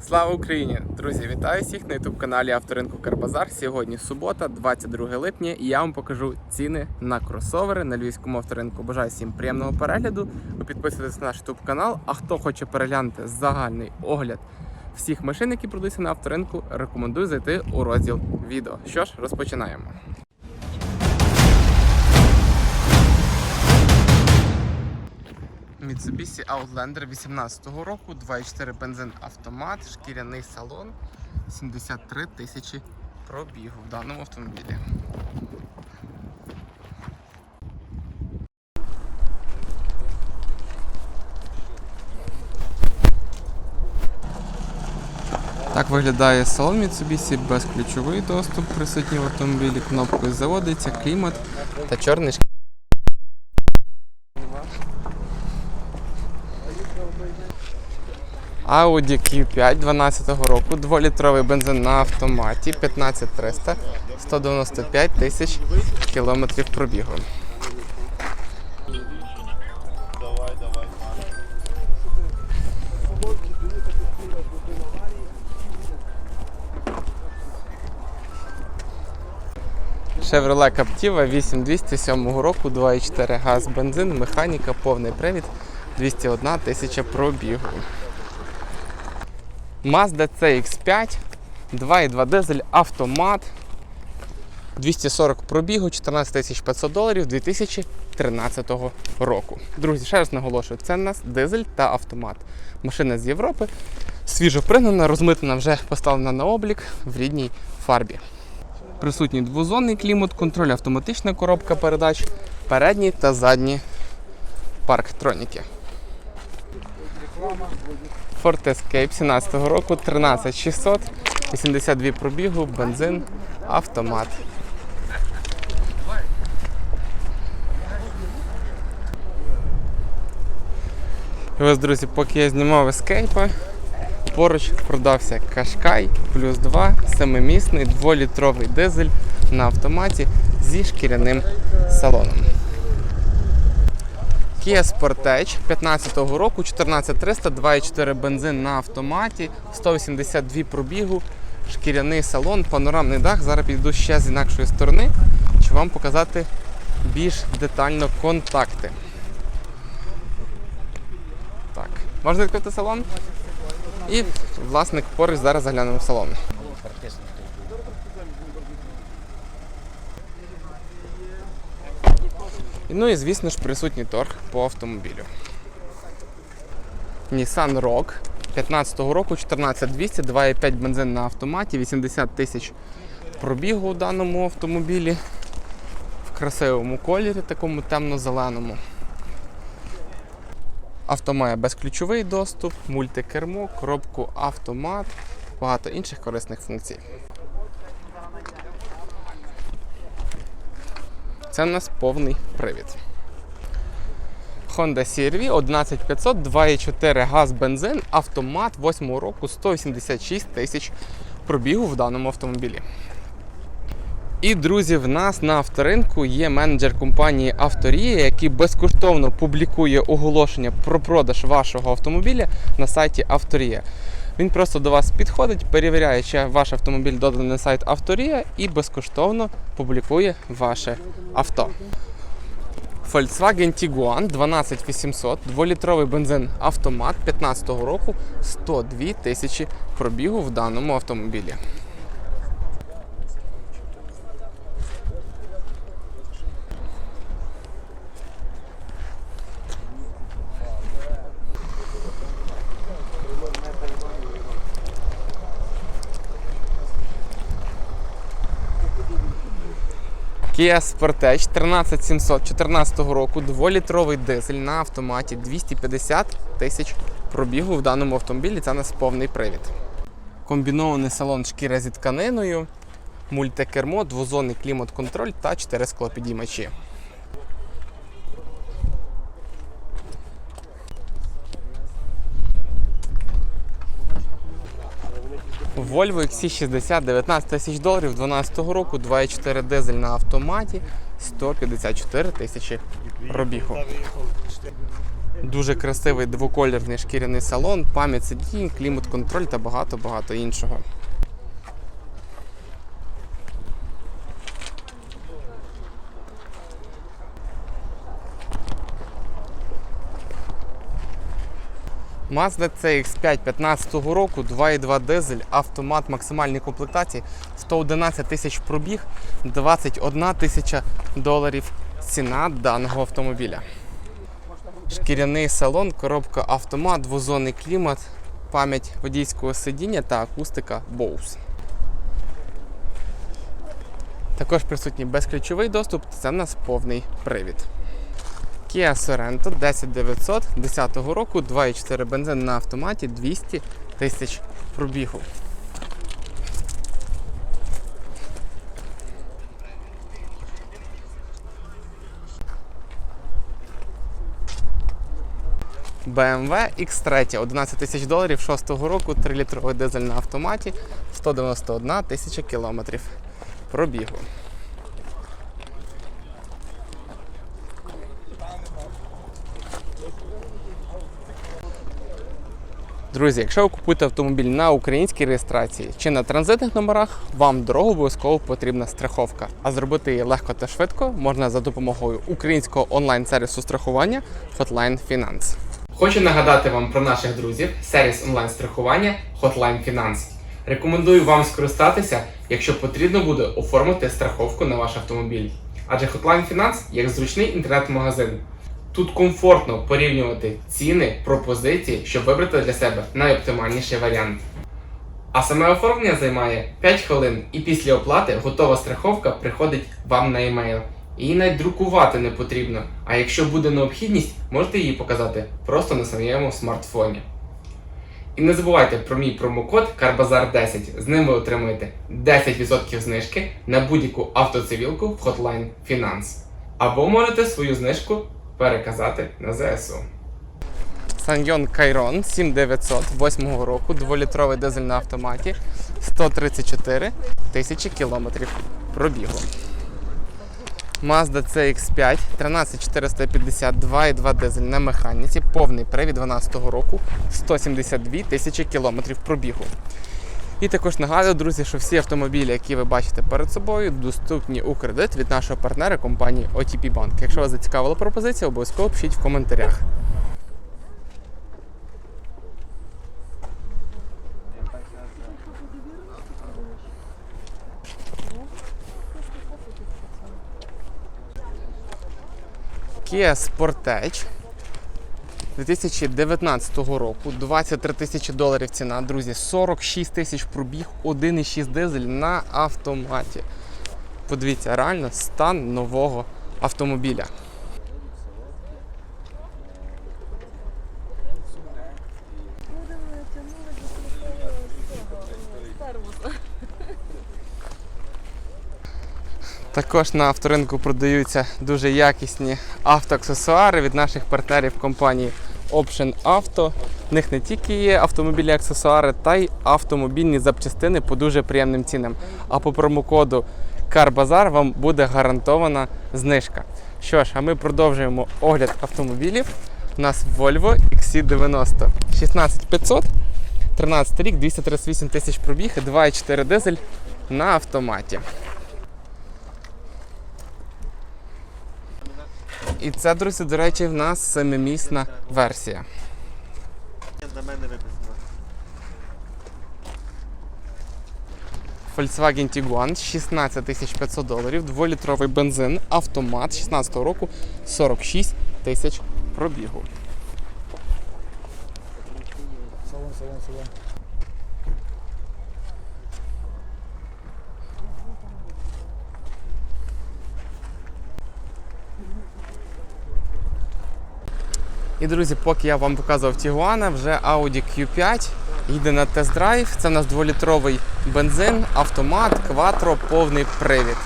Слава Україні! Друзі, вітаю всіх на youtube каналі Авторинку Карбазар. Сьогодні субота, 22 липня, і я вам покажу ціни на кросовери на львівському авторинку. Бажаю всім приємного перегляду. Ви підписуйтесь на наш youtube канал. А хто хоче переглянути загальний огляд всіх машин, які продаються на авторинку, рекомендую зайти у розділ відео. Що ж, розпочинаємо. Mitsubishi Outlander 18-го року, 2.4 бензин автомат, шкіряний салон, 73 тисячі пробігу в даному автомобілі. Так виглядає салон Mitsubishi, безключовий доступ присутній в автомобілі, кнопкою заводиться, клімат та чорний шкіряний Audi Q5 12 року, 2-літровий бензин на автоматі, 15300, 195 тисяч кілометрів пробігу. Chevrolet Captiva 8207 року, 2,4 газ, бензин, механіка, повний привід, 201 тисяча пробігу. Mazda CX5, 2,2 дизель, автомат, 240 пробігу, 14 500 доларів 2013 року. Друзі, ще раз наголошую, це в нас дизель та автомат. Машина з Європи, свіжо пригнана, розмитана, вже поставлена на облік в рідній фарбі. Присутній двозонний клімат, контроль, автоматична коробка передач, передні та задні парктроніки. Ford Escape 17 року, 13600, 82 пробігу, бензин, автомат. І ось, друзі, поки я знімав Escape, поруч продався Qashqai плюс 2, семимісний, 2-літровий дизель на автоматі зі шкіряним салоном. Kia Sportage 15-го року, 14300, 2,4 бензин на автоматі, 182 пробігу, шкіряний салон, панорамний дах. Зараз піду ще з інакшої сторони, щоб вам показати більш детально контакти. Так, можна відкрити салон? І власник поруч зараз заглянемо в салон. Ну і звісно ж присутній торг по автомобілю. Nissan Rogue 15-го року 14200, 2,5 бензин на автоматі, 80 тисяч пробігу у даному автомобілі в красивому кольорі, такому темно-зеленому. Авто має безключовий доступ, мультикермо, коробку автомат, багато інших корисних функцій. Це в нас повний привід. Honda CR-V 11500, 2,4 газ бензин, автомат 8 року 186 тисяч пробігу в даному автомобілі. І, друзі, в нас на авторинку є менеджер компанії Авторія, який безкоштовно публікує оголошення про продаж вашого автомобіля на сайті Авторія. Він просто до вас підходить, перевіряє, чи ваш автомобіль доданий на сайт Авторія і безкоштовно публікує ваше авто. Volkswagen Tiguan 12800, 2-літровий бензин автомат 15 року, 102 тисячі пробігу в даному автомобілі. Kia Sportage 13700 14 року, 2-літровий дизель на автоматі 250 тисяч пробігу в даному автомобілі. Це у нас повний привід. Комбінований салон шкіра зі тканиною, мультикермо, двозонний клімат-контроль та 4 склопідіймачі. Volvo XC60 19 тисяч доларів 12 року, 2,4 дизель на автоматі, 154 тисячі пробігу. Дуже красивий двоколірний шкіряний салон, пам'ять сидінь, клімат-контроль та багато-багато іншого. Mazda CX5 15 року, 2.2 дизель, автомат максимальній комплектації, 111 тисяч пробіг, 21 тисяча доларів ціна даного автомобіля. Шкіряний салон, коробка автомат, двозонний клімат, пам'ять водійського сидіння та акустика Bose. Також присутній безключовий доступ, це в нас повний привід. Kia Sorento 10900 10 року, 2,4 бензин на автоматі, 200 тисяч пробігу. BMW X3 11 тисяч доларів 6 року, 3-літровий дизель на автоматі, 191 тисяча кілометрів пробігу. Друзі, якщо ви купуєте автомобіль на українській реєстрації чи на транзитних номерах, вам дорогу обов'язково потрібна страховка. А зробити її легко та швидко можна за допомогою українського онлайн-сервісу страхування Hotline Finance. Хочу нагадати вам про наших друзів, сервіс онлайн страхування Hotline Finance. Рекомендую вам скористатися, якщо потрібно буде оформити страховку на ваш автомобіль. Адже Hotline Finance як зручний інтернет-магазин. Тут комфортно порівнювати ціни, пропозиції, щоб вибрати для себе найоптимальніший варіант. А саме оформлення займає 5 хвилин, і після оплати готова страховка приходить вам на емейл. Її навіть друкувати не потрібно, а якщо буде необхідність, можете її показати просто на своєму смартфоні. І не забувайте про мій промокод CARBAZAR10. З ним ви отримаєте 10% знижки на будь-яку автоцивілку в Hotline Finance. Або можете свою знижку переказати на ЗСУ. Саньйон Кайрон 7900 8 року, 2-літровий дизель на автоматі, 134 тисячі кілометрів пробігу. Mazda CX5 13452 і 2 дизель на механіці, повний привід 12 року, 172 тисячі кілометрів пробігу. І також нагадую, друзі, що всі автомобілі, які ви бачите перед собою, доступні у кредит від нашого партнера компанії OTP Bank. Якщо вас зацікавила пропозиція, обов'язково пишіть в коментарях. Kia Sportage 2019 року 23 тисячі доларів ціна, друзі, 46 тисяч пробіг, 1,6 дизель на автоматі. Подивіться, реально стан нового автомобіля. Також на авторинку продаються дуже якісні автоаксесуари від наших партнерів компанії Option Auto. В них не тільки є автомобільні аксесуари, та й автомобільні запчастини по дуже приємним цінам. А по промокоду CarBazar вам буде гарантована знижка. Що ж, а ми продовжуємо огляд автомобілів. У нас Volvo XC90 16500, 13 рік, 238 тисяч пробіг, 2,4 дизель на автоматі. І це, друзі, до речі, в нас семимісна версія. На мене виписано. Volkswagen Tiguan 16 500 доларів, 2-літровий бензин, автомат 16 року, 46 тисяч пробігу. І друзі, поки я вам показував Tiguan, вже Audi Q5 їде на тест-драйв. Це у нас 2-літровий бензин, автомат, кватро, повний привід.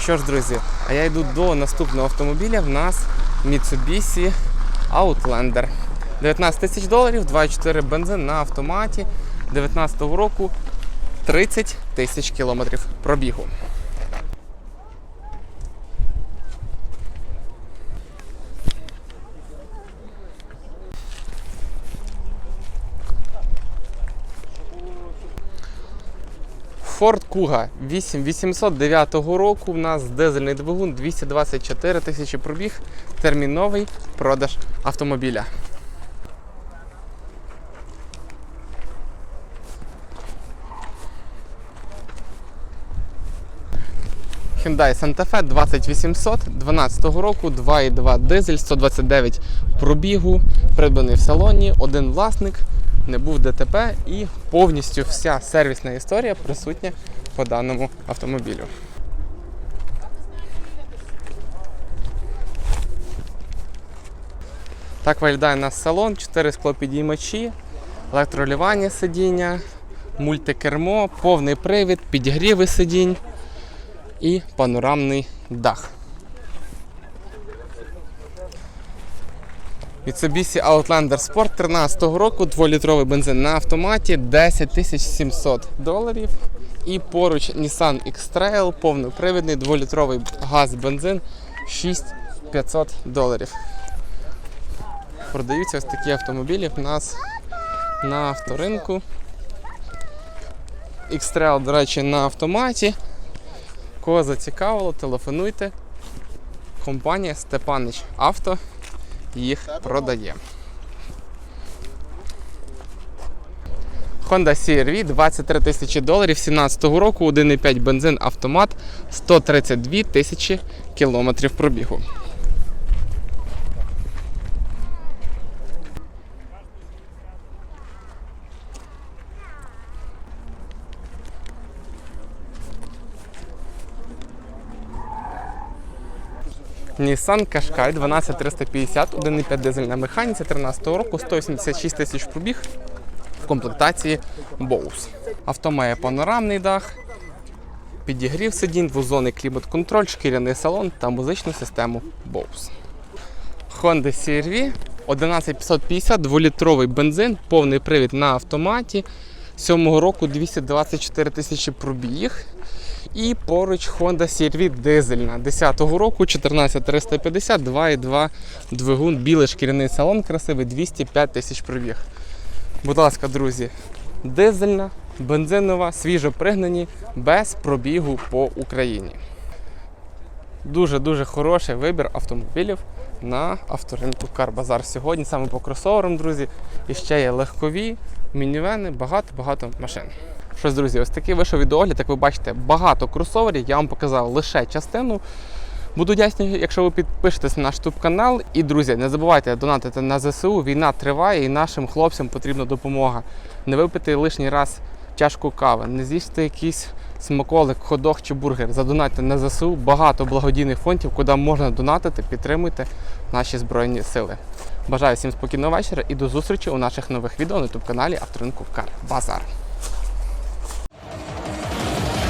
Що ж, друзі, а я йду до наступного автомобіля. В нас Mitsubishi Outlander. 19 тисяч доларів, 2,4 бензин на автоматі 19 року 30 тисяч кілометрів пробігу. Ford Kuga 8809 року. У нас дизельний двигун 224 тисячі пробіг. Терміновий продаж автомобіля. Hyundai Santa Fe 2800 12 року, 2,2 дизель, 129 пробігу, придбаний в салоні, один власник, не був ДТП і повністю вся сервісна історія присутня по даному автомобілю. Так виглядає у нас салон, 4 склопідіймачі, електролювання сидіння, мультикермо, повний привід, підігріви сидінь і панорамний дах. Mitsubishi Outlander Sport 13 року, 2-літровий бензин на автоматі, 10 700 доларів. І поруч Nissan X-Trail, повнопривідний 2-літровий газ-бензин 6500 доларів. Продаються ось такі автомобілі в нас на авторинку. X-Trail, до речі, на автоматі. Кого зацікавило, телефонуйте. Компанія Степанич Авто їх продає. Honda CR-V 23 тисячі доларів 17 року, 1,5 бензин автомат, 132 тисячі кілометрів пробігу. Nissan Qashqai 12350, 1,5 дизель на механіці 13 року, 186 тисяч пробіг в комплектації Bose. Авто має панорамний дах, підігрів сидінь, двозонний клімат-контроль, шкіряний салон та музичну систему Bose. Honda CR-V 11550, 2-літровий бензин, повний привід на автоматі. 7 року 224 тисячі пробіг. І поруч Honda CR-V дизельна 10-го року 14350, 2,2 двигун, білий шкіряний салон красивий, 205 тисяч пробіг. Будь ласка, друзі, дизельна, бензинова, свіжо пригнані, без пробігу по Україні. Дуже-дуже хороший вибір автомобілів на авторинку Карбазар сьогодні, саме по кросоверам, друзі. І ще є легкові, мінівени, багато-багато машин. Щось, друзі, ось такий вийшов відеогляд, як ви бачите, багато кросоверів. Я вам показав лише частину. Буду вдячний, якщо ви підпишетесь на наш YouTube канал. І, друзі, не забувайте донатити на ЗСУ. Війна триває і нашим хлопцям потрібна допомога. Не випити лишній раз чашку кави, не з'їсти якийсь смаколик, ходох чи бургер. Задонатьте на ЗСУ. Багато благодійних фондів, куди можна донатити. Підтримуйте наші збройні сили. Бажаю всім спокійного вечора і до зустрічі у наших нових відео на YouTube каналі Авторинку Кар Базар.